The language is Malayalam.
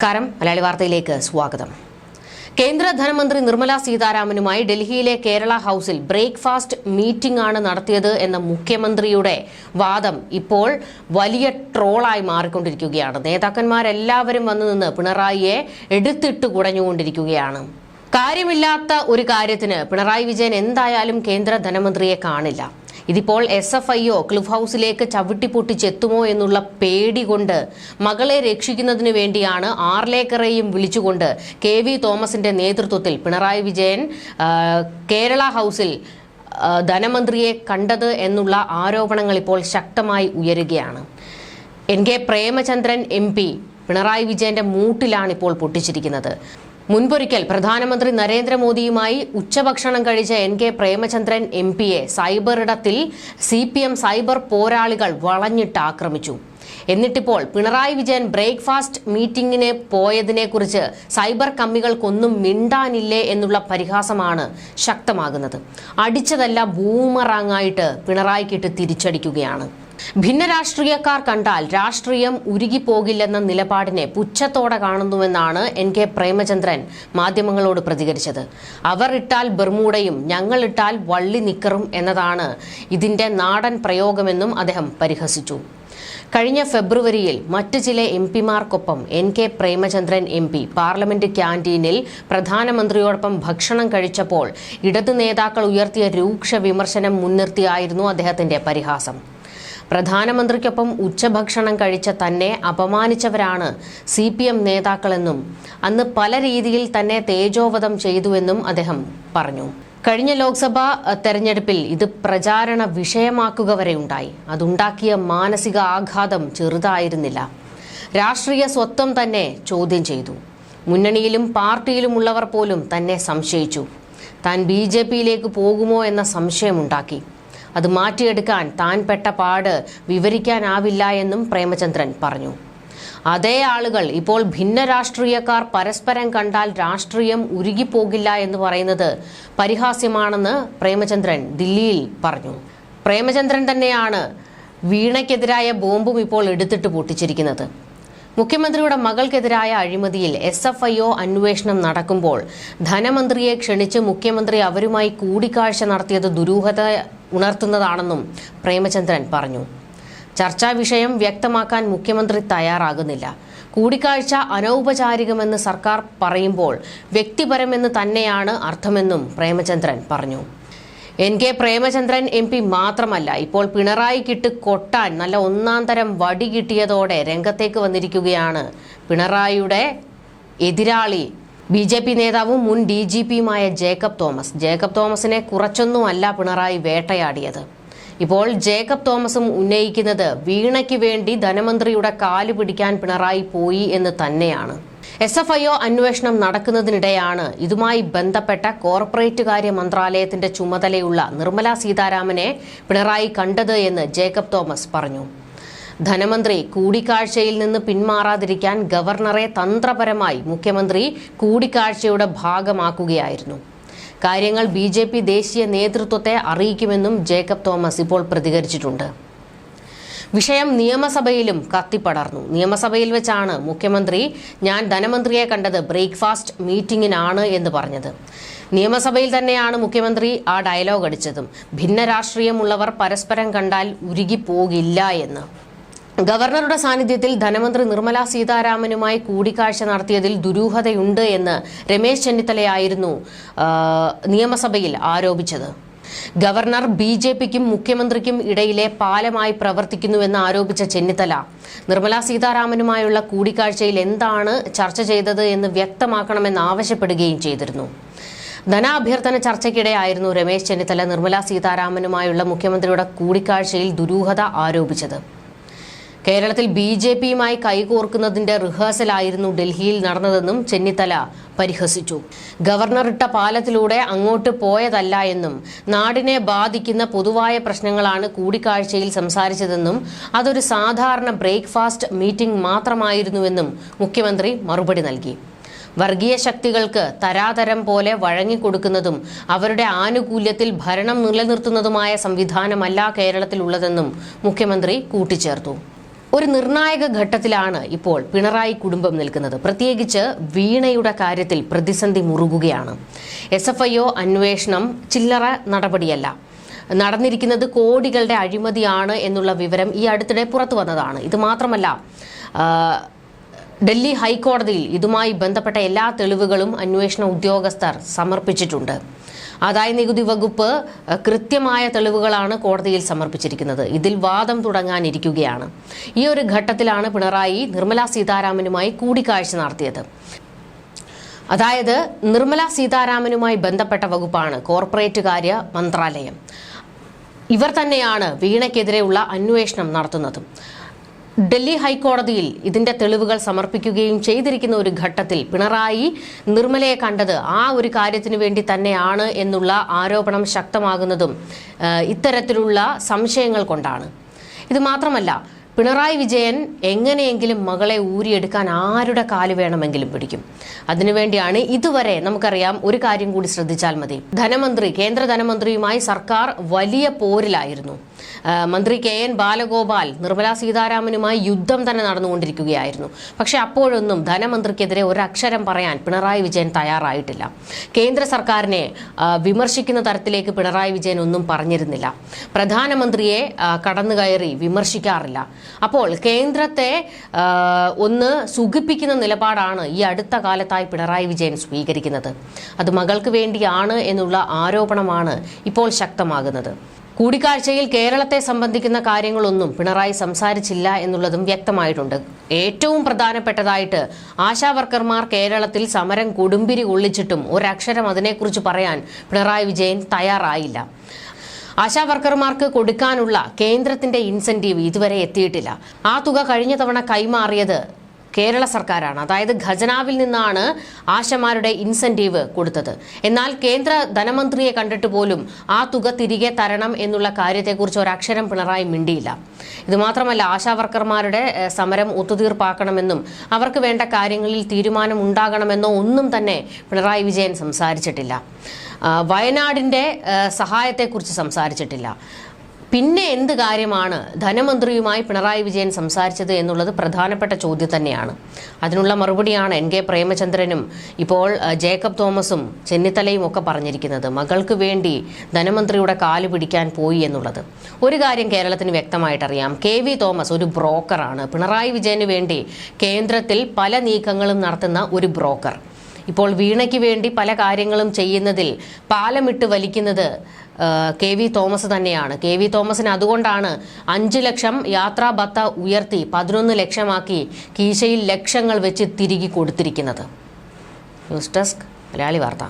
നമസ്കാരം മലയാളി വാർത്തയിലേക്ക് സ്വാഗതം. കേന്ദ്ര ധനമന്ത്രി നിർമ്മല സീതാരാമനുമായി ഡൽഹിയിലെ കേരള ഹൌസിൽ ബ്രേക്ക്ഫാസ്റ്റ് മീറ്റിംഗ് ആണ് നടത്തിയത് എന്ന മുഖ്യമന്ത്രിയുടെ വാദം ഇപ്പോൾ വലിയ ട്രോളായി മാറിക്കൊണ്ടിരിക്കുകയാണ്. നേതാക്കന്മാരെല്ലാവരും വന്നു നിന്ന് പിണറായിയെ എടുത്തിട്ട് കുടഞ്ഞുകൊണ്ടിരിക്കുകയാണ്. കാര്യമില്ലാത്ത ഒരു കാര്യത്തിന് പിണറായി വിജയൻ എന്തായാലും കേന്ദ്ര ധനമന്ത്രിയെ കാണില്ല. ഇതിപ്പോൾ S F I O cliff ഹൗസിലേക്ക് ചവിട്ടിപ്പൊട്ടിച്ചെത്തുമോ എന്നുള്ള പേടി കൊണ്ട് മകളെ രക്ഷിക്കുന്നതിനു വേണ്ടിയാണ് ആർലേക്കറേയും വിളിച്ചുകൊണ്ട് കെ വി തോമസിന്റെ നേതൃത്വത്തിൽ പിണറായി വിജയൻ കേരള ഹൗസിൽ ധനമന്ത്രിയെ കണ്ടത് എന്നുള്ള ആരോപണങ്ങൾ ഇപ്പോൾ ശക്തമായി ഉയരുകയാണ്. N K Premachandran M P Pinarayi വിജയന്റെ മൂട്ടിലാണ് ഇപ്പോൾ പൊട്ടിച്ചിരിക്കുന്നത്. മുൻപൊരിക്കൽ പ്രധാനമന്ത്രി നരേന്ദ്രമോദിയുമായി ഉച്ചഭക്ഷണം കഴിച്ച N K Premachandran M cyber ഇടത്തിൽ C P M cyber പോരാളികൾ വളഞ്ഞിട്ട് ആക്രമിച്ചു. എന്നിട്ടിപ്പോൾ പിണറായി വിജയൻ ബ്രേക്ക്ഫാസ്റ്റ് മീറ്റിംഗിന് പോയതിനെക്കുറിച്ച് സൈബർ കമ്മികൾക്കൊന്നും മിണ്ടാനില്ലേ എന്നുള്ള പരിഹാസമാണ് ശക്തമാകുന്നത്. അടിച്ചതല്ല ബൂമറാങ്ങായിട്ട് പിണറായിക്കിട്ട് തിരിച്ചടിക്കുകയാണ്. ഭിന്ന രാഷ്ട്രീയക്കാർ കണ്ടാൽ രാഷ്ട്രീയം ഉരുകിപ്പോകില്ലെന്ന നിലപാടിനെ പുച്ഛത്തോടെ കാണുന്നുവെന്നാണ് എൻ കെ പ്രേമചന്ദ്രൻ മാധ്യമങ്ങളോട് പ്രതികരിച്ചത്. അവർ ഇട്ടാൽ ബർമൂടയും ഞങ്ങൾ ഇട്ടാൽ വള്ളി നിക്കറും എന്നതാണ് ഇതിന്റെ നാടൻ പ്രയോഗമെന്നും അദ്ദേഹം പരിഹസിച്ചു. കഴിഞ്ഞ ഫെബ്രുവരിയിൽ മറ്റു ചില M പിമാർക്കൊപ്പം N K Premachandran M P parliament ക്യാന്റീനിൽ പ്രധാനമന്ത്രിയോടൊപ്പം ഭക്ഷണം കഴിച്ചപ്പോൾ ഇടതു നേതാക്കൾ ഉയർത്തിയ രൂക്ഷ വിമർശനം മുൻനിർത്തിയായിരുന്നു അദ്ദേഹത്തിന്റെ പരിഹാസം. പ്രധാനമന്ത്രിക്കൊപ്പം ഉച്ചഭക്ഷണം കഴിച്ച തന്നെ അപമാനിച്ചവരാണ് സി പി എം നേതാക്കളെന്നും അന്ന് പല രീതിയിൽ തന്നെ തേജോവധം ചെയ്തുവെന്നും അദ്ദേഹം പറഞ്ഞു. കഴിഞ്ഞ ലോക്സഭാ തെരഞ്ഞെടുപ്പിൽ ഇത് പ്രചാരണ വിഷയമാക്കുക വരെ ഉണ്ടായി. അതുണ്ടാക്കിയ മാനസിക ആഘാതം ചെറുതായിരുന്നില്ല. രാഷ്ട്രീയ സ്വത്വം തന്നെ ചോദ്യം ചെയ്തു. മുന്നണിയിലും പാർട്ടിയിലുമുള്ളവർ പോലും തന്നെ സംശയിച്ചു. താൻ ബി ജെ പിയിലേക്ക് പോകുമോ എന്ന സംശയമുണ്ടാക്കി. അത് മാറ്റിയെടുക്കാൻ താൻ പെട്ട പാട് വിവരിക്കാനാവില്ല എന്നും പ്രേമചന്ദ്രൻ പറഞ്ഞു. അതേ ആളുകൾ ഇപ്പോൾ ഭിന്ന രാഷ്ട്രീയക്കാർ പരസ്പരം കണ്ടാൽ രാഷ്ട്രീയം ഉരുകിപ്പോകില്ല എന്ന് പറയുന്നത് പരിഹാസ്യമാണെന്ന് പ്രേമചന്ദ്രൻ ദില്ലിയിൽ പറഞ്ഞു. പ്രേമചന്ദ്രൻ തന്നെയാണ് വീണയ്ക്കെതിരായ ബോംബും ഇപ്പോൾ എടുത്തിട്ട് പൊട്ടിച്ചിരിക്കുന്നത്. മുഖ്യമന്ത്രിയുടെ മകൾക്കെതിരായ അഴിമതിയിൽ എസ് എഫ് ഐ ഒ അന്വേഷണം നടക്കുമ്പോൾ ധനമന്ത്രിയെ ക്ഷണിച്ച് മുഖ്യമന്ത്രി അവരുമായി കൂടിക്കാഴ്ച നടത്തിയത് ദുരൂഹത ഉണർത്തുന്നതാണെന്നും പ്രേമചന്ദ്രൻ പറഞ്ഞു. ചർച്ചാ വിഷയം വ്യക്തമാക്കാൻ മുഖ്യമന്ത്രി തയ്യാറാകുന്നില്ല. കൂടിക്കാഴ്ച അനൗപചാരികമെന്ന് സർക്കാർ പറയുമ്പോൾ വ്യക്തിപരമെന്ന് തന്നെയാണ് അർത്ഥമെന്നും പ്രേമചന്ദ്രൻ പറഞ്ഞു. N K Premachandran M P മാത്രമല്ല ഇപ്പോൾ പിണറായിക്കിട്ട് കൊട്ടാൻ നല്ല ഒന്നാം തരം വടി കിട്ടിയതോടെ രംഗത്തേക്ക് വന്നിരിക്കുകയാണ് പിണറായിയുടെ എതിരാളി ബി ജെ പി നേതാവും മുൻ ഡി ജി പിയുമായ ജേക്കബ് തോമസ്. ജേക്കബ് തോമസിനെ കുറച്ചൊന്നുമല്ല പിണറായി വേട്ടയാടിയത്. ഇപ്പോൾ ജേക്കബ് തോമസും ഉന്നയിക്കുന്നത് വീണയ്ക്ക് വേണ്ടി ധനമന്ത്രിയുടെ കാൽ പിടിക്കാൻ പിണറായി പോയി എന്ന് തന്നെയാണ്. എസ് എഫ് ഐ ഒ അന്വേഷണം നടക്കുന്നതിനിടെയാണ് ഇതുമായി ബന്ധപ്പെട്ട കോർപ്പറേറ്റ് കാര്യ മന്ത്രാലയത്തിന്റെ ചുമതലയുള്ള നിർമ്മലാ സീതാരാമനെ പിണറായി കണ്ടത് എന്ന് ജേക്കബ് തോമസ് പറഞ്ഞു. ധനമന്ത്രി കൂടിക്കാഴ്ചയിൽ നിന്ന് പിന്മാറാതിരിക്കാൻ ഗവർണറെ തന്ത്രപരമായി മുഖ്യമന്ത്രി കൂടിക്കാഴ്ചയുടെ ഭാഗമാക്കുകയായിരുന്നു. കാര്യങ്ങൾ ബി ജെ പി ദേശീയ നേതൃത്വത്തെ അറിയിക്കുമെന്നും ജേക്കബ് തോമസ് ഇപ്പോൾ പ്രതികരിച്ചിട്ടുണ്ട്. വിഷയം നിയമസഭയിലും കത്തിപ്പടർന്നു. നിയമസഭയിൽ വെച്ചാണ് മുഖ്യമന്ത്രി ഞാൻ ധനമന്ത്രിയെ കണ്ടത് ബ്രേക്ക്ഫാസ്റ്റ് മീറ്റിംഗിനാണ് എന്ന് പറഞ്ഞത്. നിയമസഭയിൽ തന്നെയാണ് മുഖ്യമന്ത്രി ആ ഡയലോഗ് അടിച്ചതും. ഭിന്ന രാഷ്ട്രീയമുള്ളവർ പരസ്പരം കണ്ടാൽ ഉരുകിപ്പോകില്ല എന്ന്. ഗവർണറുടെ സാന്നിധ്യത്തിൽ ധനമന്ത്രി നിർമ്മല സീതാരാമനുമായി കൂടിക്കാഴ്ച നടത്തിയതിൽ ദുരൂഹതയുണ്ട് എന്ന് രമേശ് ചെന്നിത്തലയായിരുന്നു നിയമസഭയിൽ ആരോപിച്ചത്. ഗവർണർ ബി ജെ പിക്കും മുഖ്യമന്ത്രിക്കും ഇടയിലെ പാലമായി പ്രവർത്തിക്കുന്നുവെന്ന് ആരോപിച്ച ചെന്നിത്തല നിർമ്മല സീതാരാമനുമായുള്ള കൂടിക്കാഴ്ചയിൽ എന്താണ് ചർച്ച ചെയ്തത് എന്ന് വ്യക്തമാക്കണമെന്ന് ആവശ്യപ്പെടുകയും ചെയ്തിരുന്നു. ധനാഭ്യർത്ഥന ചർച്ചയ്ക്കിടെയായിരുന്നു രമേശ് ചെന്നിത്തല നിർമ്മല സീതാരാമനുമായുള്ള മുഖ്യമന്ത്രിയുടെ കൂടിക്കാഴ്ചയിൽ ദുരൂഹത ആരോപിച്ചത്. കേരളത്തിൽ ബി ജെ പിയുമായി കൈകോർക്കുന്നതിന്റെ റിഹേഴ്സലായിരുന്നു ഡൽഹിയിൽ നടന്നതെന്നും ചെന്നിത്തല പരിഹസിച്ചു. ഗവർണർ ഇട്ട പാലത്തിലൂടെ അങ്ങോട്ട് പോയതല്ല എന്നും നാടിനെ ബാധിക്കുന്ന പൊതുവായ പ്രശ്നങ്ങളാണ് കൂടിക്കാഴ്ചയിൽ സംസാരിച്ചതെന്നും അതൊരു സാധാരണ ബ്രേക്ക്ഫാസ്റ്റ് മീറ്റിംഗ് മാത്രമായിരുന്നുവെന്നും മുഖ്യമന്ത്രി മറുപടി നൽകി. വർഗീയ ശക്തികൾക്ക് തരാതരം പോലെ വഴങ്ങിക്കൊടുക്കുന്നതും അവരുടെ ആനുകൂല്യത്തിൽ ഭരണം നിലനിർത്തുന്നതുമായ സംവിധാനമല്ല കേരളത്തിലുള്ളതെന്നും മുഖ്യമന്ത്രി കൂട്ടിച്ചേർത്തു. ഒരു നിർണായക ഘട്ടത്തിലാണ് ഇപ്പോൾ പിണറായി കുടുംബം നിൽക്കുന്നത്. പ്രത്യേകിച്ച് വീണയുടെ കാര്യത്തിൽ പ്രതിസന്ധി മുറുകുകയാണ്. എസ് എഫ് ഐ ഒ അന്വേഷണം ചില്ലറ നടപടിയല്ല. നടന്നിരിക്കുന്നത് കോടികളുടെ അഴിമതിയാണ് എന്നുള്ള വിവരം ഈ അടുത്തിടെ പുറത്തു വന്നതാണ്. ഇത് മാത്രമല്ല ഡൽഹി ഹൈക്കോടതിയിൽ ഇതുമായി ബന്ധപ്പെട്ട എല്ലാ തെളിവുകളും അന്വേഷണ ഉദ്യോഗസ്ഥർ സമർപ്പിച്ചിട്ടുണ്ട്. ആദായ നികുതി വകുപ്പ് കൃത്യമായ തെളിവുകളാണ് കോടതിയിൽ സമർപ്പിച്ചിരിക്കുന്നത്. ഇതിൽ വാദം തുടങ്ങാനിരിക്കുകയാണ്. ഈ ഒരു ഘട്ടത്തിലാണ് പിണറായി നിർമ്മല സീതാരാമനുമായി കൂടിക്കാഴ്ച നടത്തിയത്. അതായത് നിർമ്മല സീതാരാമനുമായി ബന്ധപ്പെട്ട വകുപ്പാണ് കോർപ്പറേറ്റ് കാര്യ മന്ത്രാലയം. ഇവർ തന്നെയാണ് വീണയ്ക്കെതിരെയുള്ള അന്വേഷണം നടത്തുന്നതും. ഡൽഹി ഹൈക്കോടതിയിൽ ഇതിന്റെ തെളിവുകൾ സമർപ്പിക്കുകയും ചെയ്തിരിക്കുന്ന ഒരു ഘട്ടത്തിൽ പിണറായി നിർമ്മലയെ കണ്ടത് ആ ഒരു കാര്യത്തിന് വേണ്ടി തന്നെയാണ് എന്നുള്ള ആരോപണം ശക്തമാകുന്നതും ഇത്തരത്തിലുള്ള സംശയങ്ങൾ കൊണ്ടാണ്. ഇത് മാത്രമല്ല പിണറായി വിജയൻ എങ്ങനെയെങ്കിലും മകളെ ഊരിയെടുക്കാൻ ആരുടെ കാൽ വേണമെങ്കിലും പിടിക്കും. അതിനുവേണ്ടിയാണ് ഇതുവരെ നമുക്കറിയാം ഒരു കാര്യം കൂടി ശ്രദ്ധിച്ചാൽ മതി. ധനമന്ത്രി കേന്ദ്ര ധനമന്ത്രിയുമായി സർക്കാർ വലിയ പോരിലായിരുന്നു. മന്ത്രി കെ എൻ ബാലഗോപാൽ നിർമ്മലാ സീതാരാമനുമായി യുദ്ധം തന്നെ നടന്നുകൊണ്ടിരിക്കുകയായിരുന്നു. പക്ഷെ അപ്പോഴൊന്നും ധനമന്ത്രിക്കെതിരെ ഒരക്ഷരം പറയാൻ പിണറായി വിജയൻ തയ്യാറായിട്ടില്ല. കേന്ദ്ര സർക്കാരിനെ വിമർശിക്കുന്ന തരത്തിലേക്ക് പിണറായി വിജയൻ ഒന്നും പറഞ്ഞിരുന്നില്ല. പ്രധാനമന്ത്രിയെ കടന്നുകയറി വിമർശിക്കാറില്ല. അപ്പോൾ കേന്ദ്രത്തെ ഒന്ന് സുഖിപ്പിക്കുന്ന നിലപാടാണ് ഈ അടുത്ത കാലത്തായി പിണറായി വിജയൻ സ്വീകരിക്കുന്നത്. അത് മകൾക്ക് വേണ്ടിയാണ് എന്നുള്ള ആരോപണമാണ് ഇപ്പോൾ ശക്തമാകുന്നത്. കൂടിക്കാഴ്ചയിൽ കേരളത്തെ സംബന്ധിക്കുന്ന കാര്യങ്ങളൊന്നും പിണറായി സംസാരിച്ചില്ല എന്നുള്ളതും വ്യക്തമായിട്ടുണ്ട്. ഏറ്റവും പ്രധാനപ്പെട്ടതായിട്ട് ആശാവർക്കർമാർ കേരളത്തിൽ സമരം കൊടുമ്പിരി കൊള്ളിച്ചിട്ടും ഒരക്ഷരം അതിനെക്കുറിച്ച് പറയാൻ പിണറായി വിജയൻ തയ്യാറായില്ല. ആശാ വർക്കർമാർക്ക് കൊടുക്കാനുള്ള കേന്ദ്രത്തിന്റെ ഇൻസെന്റീവ് ഇതുവരെ എത്തിയിട്ടില്ല. ആ തുക കഴിഞ്ഞ തവണ കൈമാറിയത് കേരള സർക്കാരാണ്. അതായത് ഖജനാവിൽ നിന്നാണ് ആശമാരുടെ ഇൻസെന്റീവ് കൊടുത്തത്. എന്നാൽ കേന്ദ്ര ധനമന്ത്രിയെ കണ്ടിട്ട് പോലും ആ തുക തിരികെ തരണം എന്നുള്ള കാര്യത്തെക്കുറിച്ച് ഒരക്ഷരം പിണറായി മിണ്ടിയില്ല. ഇതുമാത്രമല്ല ആശാവർക്കർമാരുടെ ആശാ വർക്കർമാരുടെ സമരം ഒത്തുതീർപ്പാക്കണമെന്നും അവർക്ക് വേണ്ട കാര്യങ്ങളിൽ തീരുമാനം ഉണ്ടാകണമെന്നോ ഒന്നും തന്നെ പിണറായി വിജയൻ സംസാരിച്ചിട്ടില്ല. വയനാടിന്റെ സഹായത്തെക്കുറിച്ച് സംസാരിച്ചിട്ടില്ല. പിന്നെ എന്ത് കാര്യമാണ് ധനമന്ത്രിയുമായി പിണറായി വിജയൻ സംസാരിച്ചത് എന്നുള്ളത് പ്രധാനപ്പെട്ട ചോദ്യം തന്നെയാണ്. അതിനുള്ള മറുപടിയാണ് എൻ കെ പ്രേമചന്ദ്രനും ഇപ്പോൾ ജേക്കബ് തോമസും ചെന്നിത്തലയും ഒക്കെ പറഞ്ഞിരിക്കുന്നത്. മകൾക്ക് വേണ്ടി ധനമന്ത്രിയുടെ കാൽ പിടിക്കാൻ പോയി എന്നുള്ളത്. ഒരു കാര്യം കേരളത്തിന് വ്യക്തമായിട്ടറിയാം. കെ വി തോമസ് ഒരു ബ്രോക്കറാണ്. പിണറായി വിജയന് വേണ്ടി കേന്ദ്രത്തിൽ പല നീക്കങ്ങളും നടത്തുന്ന ഒരു ബ്രോക്കർ. ഇപ്പോൾ വീണയ്ക്ക് വേണ്ടി പല കാര്യങ്ങളും ചെയ്യുന്നതിൽ പാലമിട്ട് വലിക്കുന്നത് കെ വി തോമസ് തന്നെയാണ്. കെ വി തോമസിന് അതുകൊണ്ടാണ് അഞ്ച് ലക്ഷം യാത്രാ ഭത്ത ഉയർത്തി പതിനൊന്ന് ലക്ഷമാക്കി കീശയിൽ ലക്ഷങ്ങൾ വെച്ച് തിരികെ കൊടുത്തിരിക്കുന്നത്. ന്യൂസ് ഡെസ്ക് മലയാളി വാർത്ത.